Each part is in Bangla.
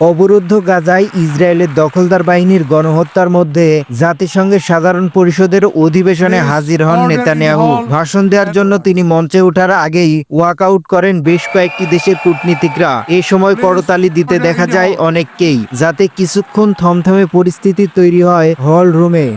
অবরুদ্ধ গাজায় ইসরায়েলের দখলদার বাহিনীর গণহত্যার মধ্যে জাতিসংঘের সাধারণ পরিষদের অধিবেশনে হাজির হন নেতানিয়াহু। ভাষণ দেওয়ার জন্য তিনি মঞ্চে ওঠার আগেই ওয়াকআউট করেন বেশ কয়েকটি দেশের কূটনীতিকরা। এ সময় করতালি দিতে দেখা যায় অনেককেই, যাতে কিছুক্ষণ থমথমে পরিস্থিতি তৈরি হয় হল রুমে।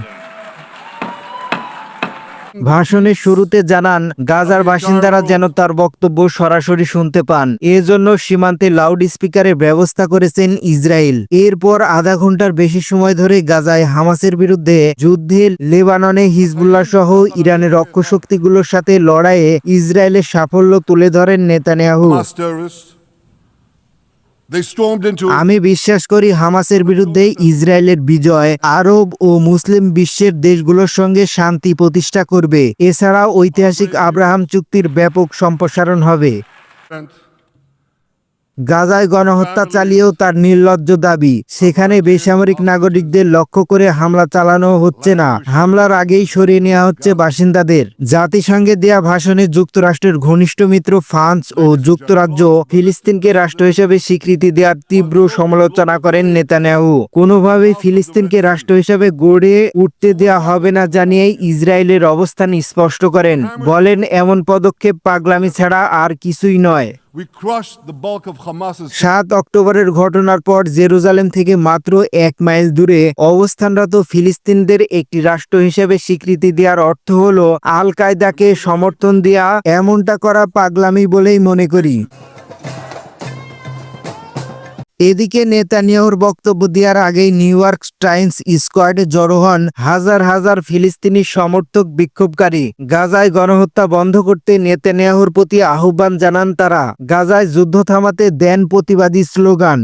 ভাষণের শুরুতে জানান, গাজার বাসিন্দারা যেন তার বক্তব্য সরাসরি শুনতে পান। এজন্য সীমান্তে লাউড স্পিকারের ব্যবস্থা করেছেন ইসরায়েল। এরপর আধা ঘণ্টার বেশি সময় ধরে গাজায় হামাসের বিরুদ্ধে যুদ্ধে লেবাননে হিজবুল্লাহ সহ ইরানের রক্ষশক্তিগুলোর সাথে লড়াইয়ে ইসরায়েলের সাফল্য তুলে ধরেন নেতানিয়াহু। আমি বিশ্বাস করি হামাসের বিরুদ্ধে ইসরায়েলের বিজয় আরব ও মুসলিম বিশ্বের দেশগুলোর সঙ্গে শান্তি প্রতিষ্ঠা করবে। এছাড়াও ঐতিহাসিক আব্রাহাম চুক্তির ব্যাপক সম্প্রসারণ হবে। গাজায় গণহত্যা চালিয়েও তার নির্লজ্জ দাবি। সেখানে বেসামরিক নাগরিকদের লক্ষ্য করে হামলা চালানো হচ্ছে না। হামলার আগেই সরিয়ে নেওয়া হচ্ছে বাসিন্দাদের। জাতিসংঘে দেয়া ভাষণে যুক্তরাষ্ট্রের ঘনিষ্ঠ মিত্র ফ্রান্স ও যুক্তরাজ্য ফিলিস্তিনকে রাষ্ট্র হিসেবে স্বীকৃতি দেওয়ার তীব্র সমালোচনা করেন নেতানিয়াহু। কোনোভাবেই ফিলিস্তিনকে রাষ্ট্র হিসেবে গড়ে উঠতে দেওয়া হবে না জানিয়ে ইসরায়েলের অবস্থান স্পষ্ট করেন। বলেন, এমন পদক্ষেপ পাগলামি ছাড়া আর কিছুই নয়। সাত অক্টোবরের ঘটনার পর জেরুজালেম থেকে মাত্র এক মাইল দূরে অবস্থানরত ফিলিস্তিনদের একটি রাষ্ট্র হিসেবে স্বীকৃতি দেওয়ার অর্থ হল আল কায়দাকে সমর্থন দেয়া, এমনটা করা পাগলামি বলেই মনে করি। এদিকে নেতানিয়াহুর বক্তব্য দেওয়ার আগেই নিউ ইয়র্ক টাইমস স্কোয়াডে জড়ো হন হাজার হাজার ফিলিস্তিনি সমর্থক বিক্ষোভকারী। গাজায় গণহত্যা বন্ধ করতে নেতানিয়াহুর প্রতি আহ্বান জানান তারা। গাজায় যুদ্ধ থামাতে দেন প্রতিবাদী স্লোগান।